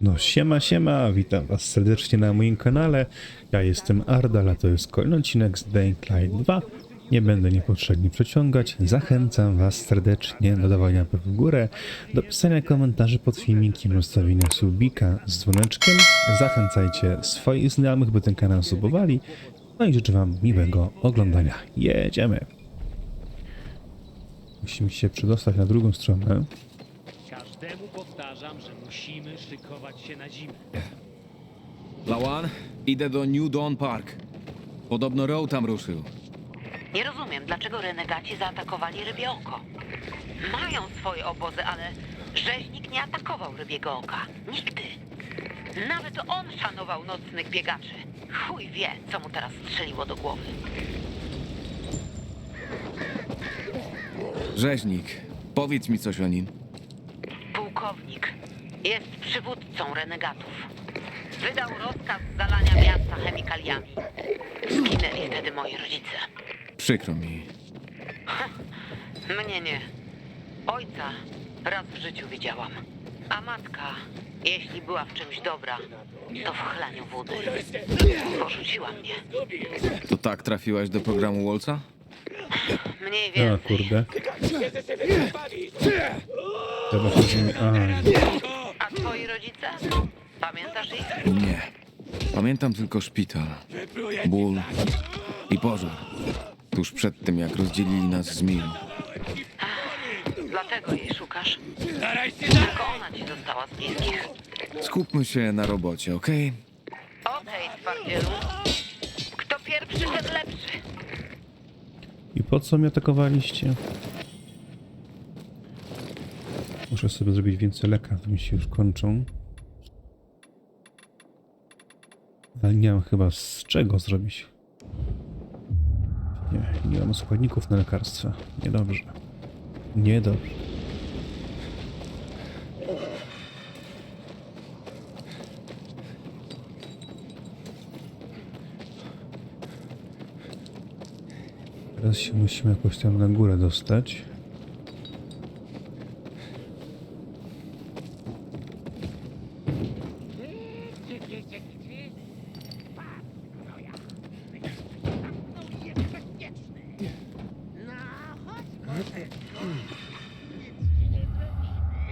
No siema, siema, witam was serdecznie na moim kanale. Ja jestem Ardal, a to jest kolejny odcinek z Dying Light 2. Nie będę niepotrzebnie przeciągać. Zachęcam was serdecznie do dawania w górę, do pisania komentarzy pod filmikiem, ustawienia subika z dzwoneczkiem. Zachęcajcie swoich znajomych, by ten kanał subowali. No i życzę wam miłego oglądania. Jedziemy! Musimy się przedostać na drugą stronę. Powtarzam, że musimy szykować się na zimę. Lawan, idę do New Dawn Park. Podobno Row tam ruszył. Nie rozumiem, dlaczego renegaci zaatakowali rybie oko. Mają swoje obozy, ale rzeźnik nie atakował rybiego oka. Nigdy. Nawet on szanował nocnych biegaczy. Chuj wie, co mu teraz strzeliło do głowy. Rzeźnik, powiedz mi coś o nim. Pułkownik jest przywódcą renegatów. Wydał rozkaz zalania miasta chemikaliami. Zginęli wtedy moi rodzice. Przykro mi. Mnie nie. Ojca raz w życiu widziałam. A matka, jeśli była w czymś dobra, to w chlaniu wody. Porzuciła mnie. To tak trafiłaś do programu Wolca? Mniej A więcej. kurde. Aha, A twoi rodzice? Pamiętasz ich? Nie. Pamiętam tylko szpital, ból i pożar. Tuż przed tym, jak rozdzielili nas z Mil. Dlatego jej szukasz. Tylko ona ci została z bliskich. Skupmy się na robocie, okej? Okej, twardzielu. Kto pierwszy, ten lepszy. I po co mnie atakowaliście? Muszę sobie zrobić więcej lekarstw, mi się już kończą. Ale nie mam chyba z czego zrobić. Nie, nie mam składników na lekarstwa. Niedobrze. Niedobrze. Teraz się musimy jakoś tam na górę dostać.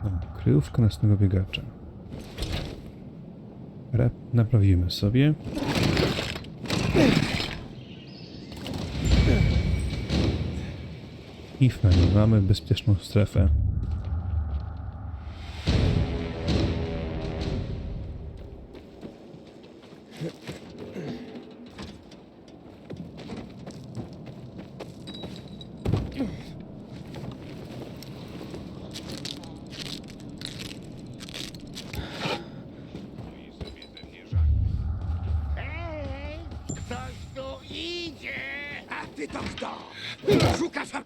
O, kryjówka nocnego biegacza. Rep naprawimy sobie. I fajnie, mamy bezpieczną strefę. Szukasz... a-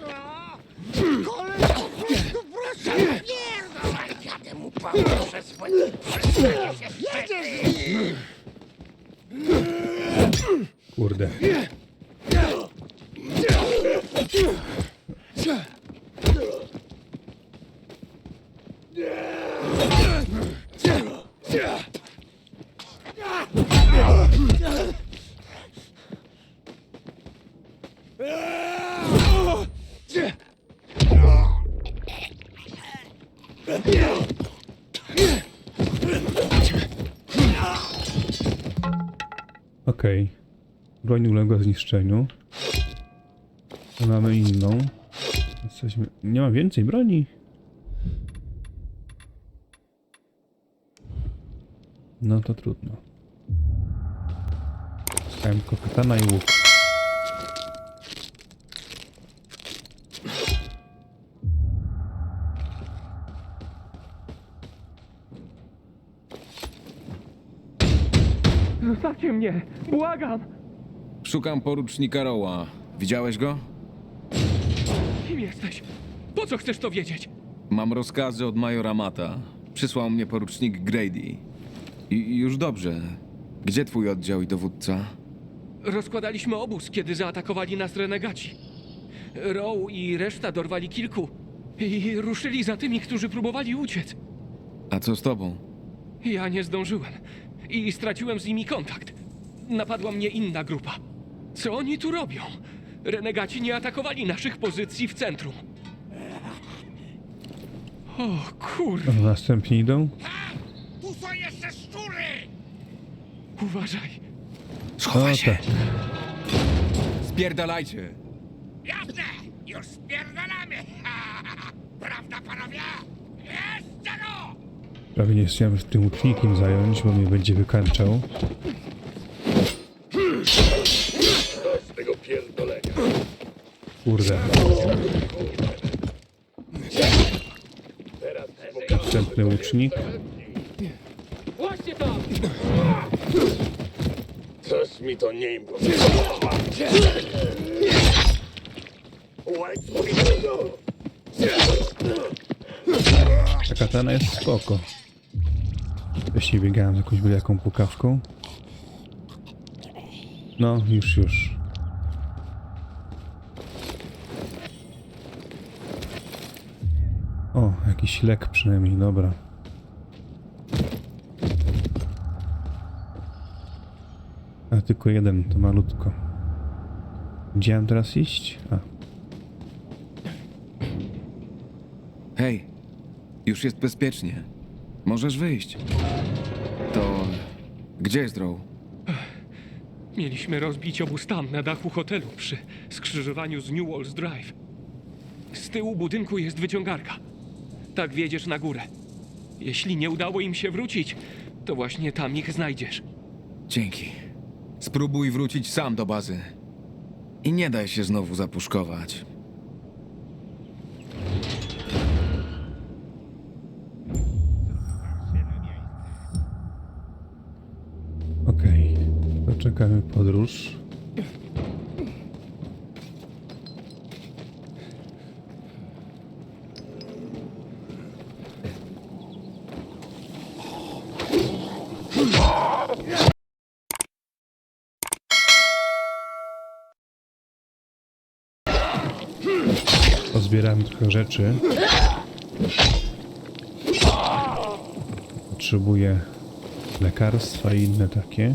Co? Koleś, tu proszę, pierdolaj! Ja temu poproszę swoje... Jedziesz z nim! Okej. Broń uległa zniszczeniu. Mamy inną. Jesteśmy... Nie ma więcej broni. No to trudno. Dostałem tylko katana i łuk. Zostawcie mnie! Błagam! Szukam porucznika Rowa. Widziałeś go? Kim jesteś? Po co chcesz to wiedzieć? Mam rozkazy od majora Mata. Przysłał mnie porucznik Grady. I już dobrze. Gdzie twój oddział i dowódca? Rozkładaliśmy obóz, kiedy zaatakowali nas renegaci. Row i reszta dorwali kilku i ruszyli za tymi, którzy próbowali uciec. A co z tobą? Ja nie zdążyłem i straciłem z nimi kontakt. Napadła mnie inna grupa. Co oni tu robią? Renegaci nie atakowali naszych pozycji w centrum. O kurwa, A następnie idą? Tu są jeszcze szczury! uważaj. O tak. Spierdalajcie! Jasne! Już spierdalamy! Prawda, panowie? Jeszcze no! Prawie nie chciałem tym łucznikiem zająć, bo mnie będzie wykańczał. Kurde. Następny łucznik. Coś mi to nie imponuje. Ta katana jest spoko. Wcześniej biegałem z jakąś jaką pukawką. No, już, już. Jakiś lek przynajmniej, dobra. A tylko jeden, to malutko. Gdzie mam teraz iść? A, Hej, już jest bezpiecznie. Możesz wyjść. To... Gdzie jest Row? Mieliśmy rozbić obóz tam, na dachu hotelu, przy skrzyżowaniu z New Walls Drive. Z tyłu budynku jest wyciągarka. Tak wiedziesz na górę. Jeśli nie udało im się wrócić, to właśnie tam ich znajdziesz. Dzięki. Spróbuj wrócić sam do bazy. I nie daj się znowu zapuszkować. okej. To czekamy podróż. Pozbieramy trochę rzeczy. Potrzebuję lekarstwa i inne takie.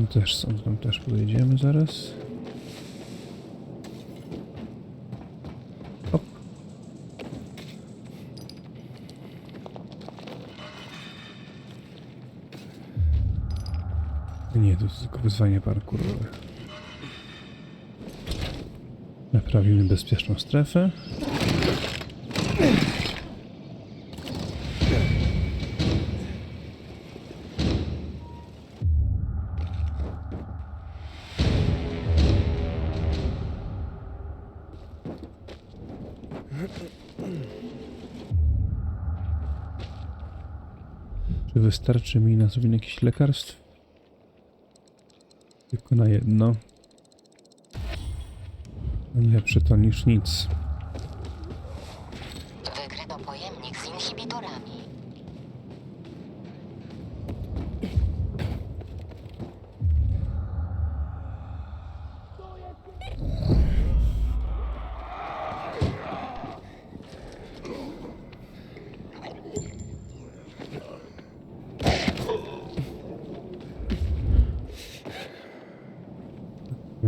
Tam też są, tam też pojedziemy zaraz. Hop. Nie, to jest tylko wyzwanie parkurowe. Naprawimy bezpieczną strefę. Wystarczy mi na zrobienie jakichś lekarstw? Tylko na jedno. Lepsze to niż nic. Wykryto pojemnik z inhibitorami.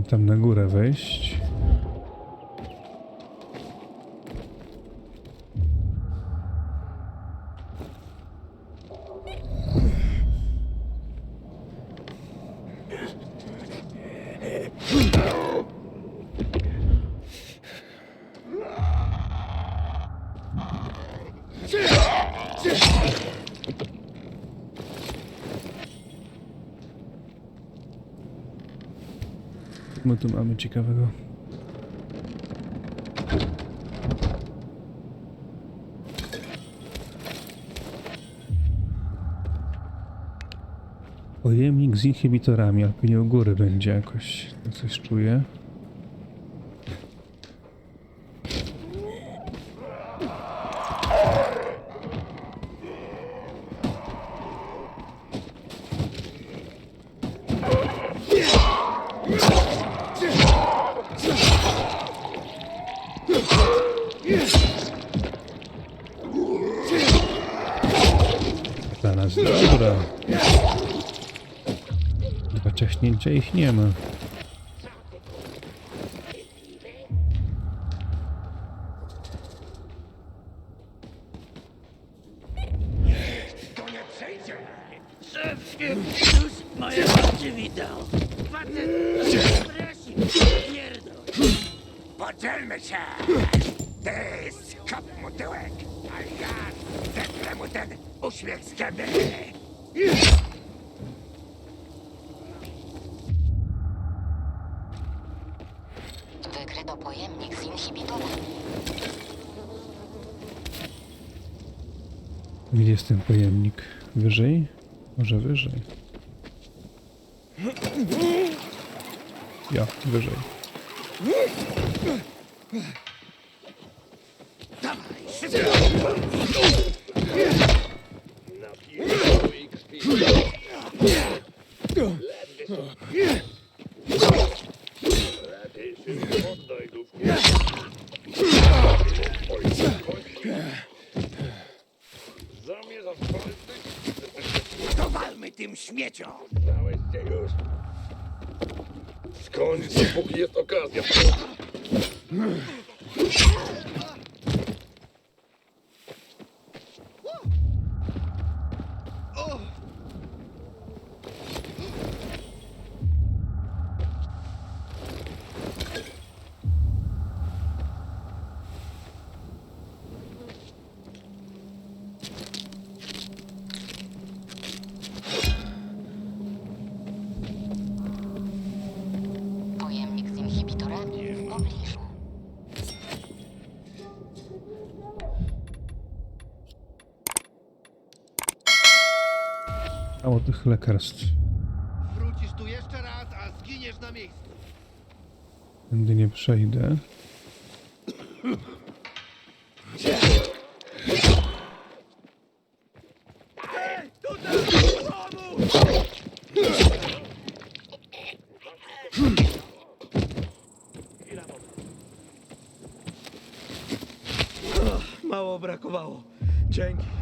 Tam na górę wejść. Tu mamy ciekawego? Pojemnik z inhibitorami, ale pewnie u góry będzie jakoś. Coś czuję. Dla nas dobra. Chyba ciaśnięcia ich nie ma. To nie przejdzie! Szefie, już moje oczy widział! Facet, presi, pierdol! Podzielmy się! Ty skop mu tyłek, a ja zetrę mu ten uśmiech z gęby! Wykryto pojemnik z inhibitorami. Gdzie jest ten pojemnik? Wyżej? Może wyżej. Ja, wyżej. Dawaj, szybko! Lepiej się oddaj, duszku. Zamierzasz korzystać? To walmy tym śmieciom! Dałeś się już. Skończ, dopóki jest okazja. Pojemnik z inhibitorami w pobliżu. Lekarstw. Wrócisz tu jeszcze raz, a zginiesz na miejscu. Tędy nie przejdę. Mało brakowało. Dzięki.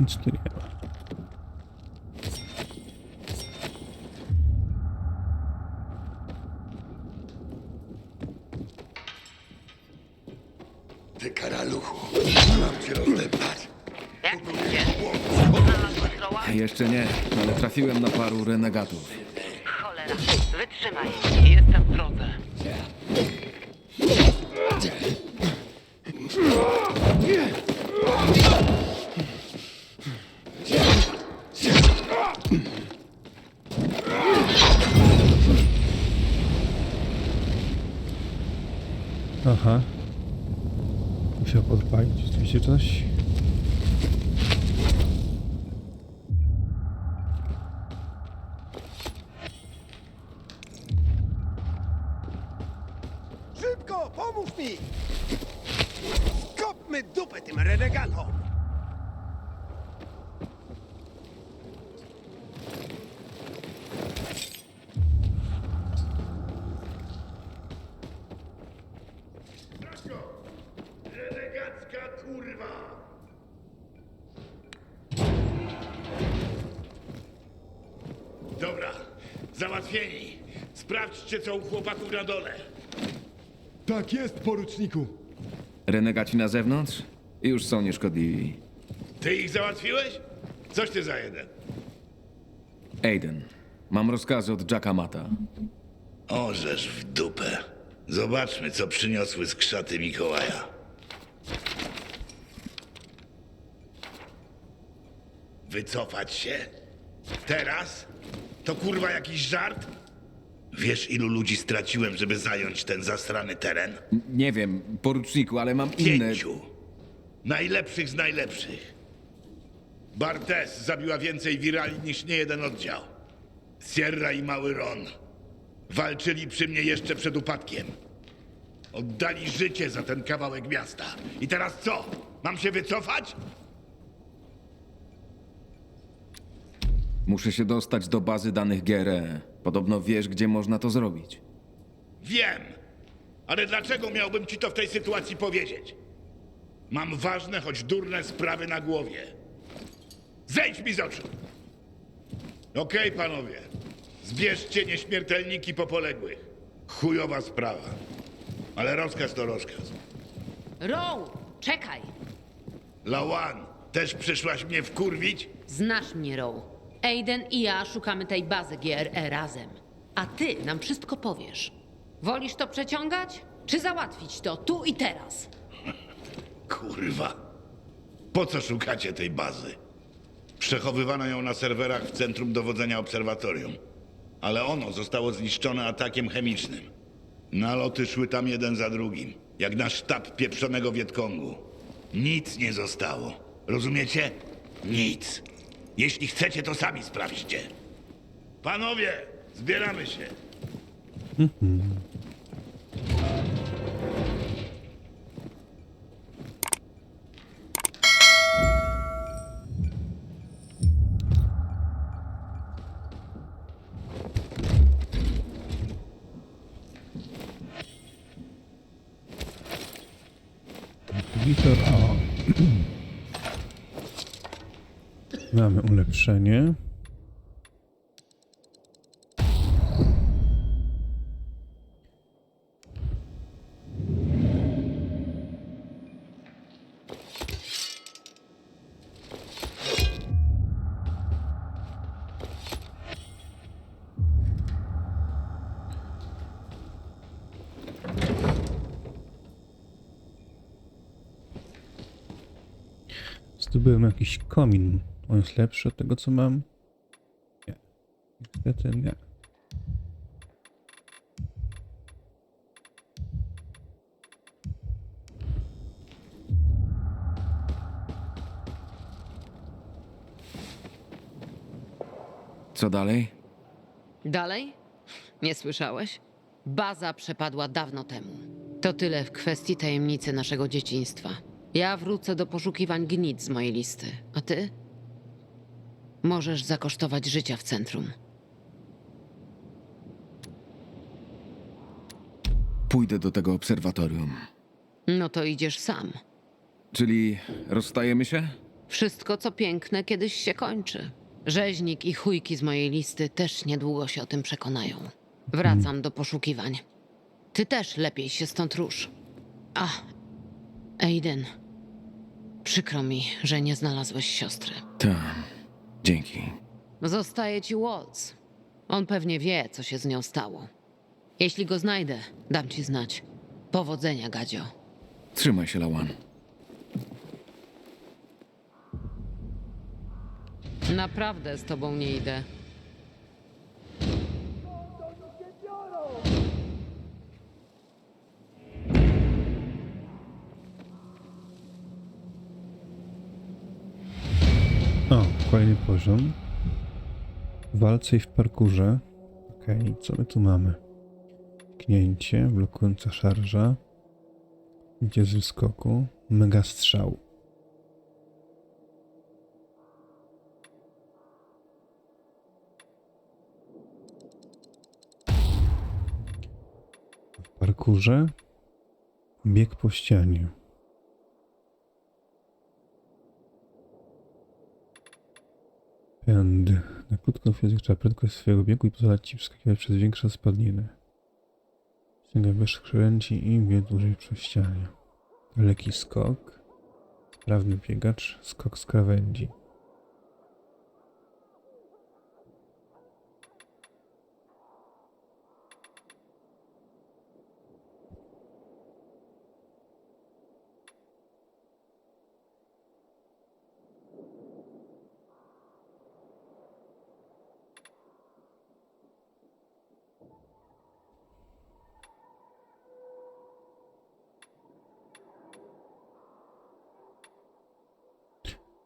Nic tu nie ma. Ty karaluchu, mam cię rozdeptać! Jak idzie? Znalazłeś Roła? Jeszcze nie, ale trafiłem na paru renegatów. Cholera, wytrzymaj. Jestem w drodze. Aha. Musiał podpalić oczywiście coś. Szybko, pomóż mi! Kopmy dupę tym renegatom! Renegacka kurwa! Załatwieni. Sprawdźcie, co u chłopaków na dole. Tak jest, poruczniku. Renegaci na zewnątrz? Już są nieszkodliwi. Ty ich załatwiłeś? Coś ty za jeden. Aiden, mam rozkazy od Jacka Mata. Orzesz w dupę. Zobaczmy, co przyniosły skrzaty Mikołaja. Wycofać się? Teraz? To kurwa jakiś żart? Wiesz, ilu ludzi straciłem, żeby zająć ten zasrany teren? Nie wiem, poruczniku, ale mam inne... Pięciu. Najlepszych z najlepszych. Bartes zabiła więcej wirali niż niejeden oddział. Sierra i Mały Ron walczyli przy mnie jeszcze przed upadkiem. Oddali życie za ten kawałek miasta. I teraz co? Mam się wycofać? Muszę się dostać do bazy danych GRE. Podobno wiesz, gdzie można to zrobić. Wiem. Ale dlaczego miałbym ci to w tej sytuacji powiedzieć? Mam ważne, choć durne sprawy na głowie. Zejdź mi z oczu! Okej, panowie. Zbierzcie nieśmiertelniki po poległych. Chujowa sprawa. Ale rozkaz to rozkaz. Row, czekaj! Lawan, też przyszłaś mnie wkurwić? Znasz mnie, Row. Aiden i ja szukamy tej bazy GRE razem. A ty nam wszystko powiesz. Wolisz to przeciągać? Czy załatwić to tu i teraz? Kurwa. Po co szukacie tej bazy? Przechowywano ją na serwerach w centrum dowodzenia obserwatorium. Ale ono zostało zniszczone atakiem chemicznym. Naloty szły tam jeden za drugim, jak na sztab pieprzonego Wietkongu. Nic nie zostało. Rozumiecie? Nic. Jeśli chcecie, to sami sprawdźcie. Panowie, zbieramy się. Witor, o. Mamy ulepszenie. Zdobyłem jakiś komin. On jest lepszy od tego, co mam? Nie. Niestety nie. Co dalej? Dalej? Nie słyszałeś? Baza przepadła dawno temu. To tyle w kwestii tajemnicy naszego dzieciństwa. Ja wrócę do poszukiwań gnit z mojej listy. A ty? Możesz zakosztować życia w centrum. Pójdę do tego obserwatorium. No to idziesz sam. Czyli rozstajemy się? Wszystko, co piękne, kiedyś się kończy. Rzeźnik i chujki z mojej listy też niedługo się o tym przekonają. Wracam do poszukiwań. Ty też lepiej się stąd rusz. A, Aiden. Przykro mi, że nie znalazłeś siostry. Tak. Dzięki. Zostaje ci Waltz. On pewnie wie, co się z nią stało. Jeśli go znajdę, dam ci znać. Powodzenia, Gadzio. Trzymaj się, Lawan. Naprawdę z tobą nie idę. Kolejny poziom. W walce i w parkurze. Okej, co my tu mamy? Knięcie, blokująca szarża. Idzie z wyskoku. Mega strzał. W parkurze. Bieg po ścianie. Na krótką fizyczną prędkość swojego biegu i pozwalać ci przeskakiwać przez większe spadniny. Sięga wyższych krawędzi i wie dłużej przez ścianie. Lekki skok. Sprawny biegacz. Skok z krawędzi.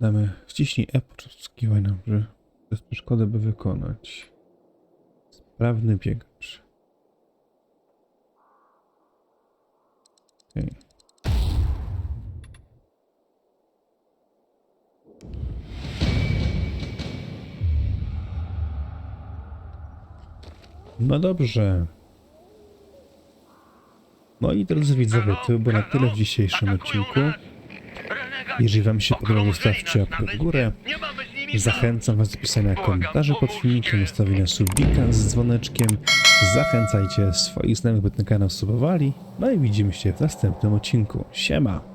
Damy wciśnij E podczas wskakiwania, że bez przeszkody by wykonać. Sprawny biegacz. Okej. No dobrze. No i drodzy widzowie, to było na tyle w dzisiejszym odcinku. Jeżeli Wam się podobało, zostawcie łapkę w górę. Zachęcam Was do pisania komentarzy pod filmikiem, ustawienia subika z dzwoneczkiem. Zachęcajcie swoich znajomych, by ten kanał subowali. No i widzimy się w następnym odcinku. Siema!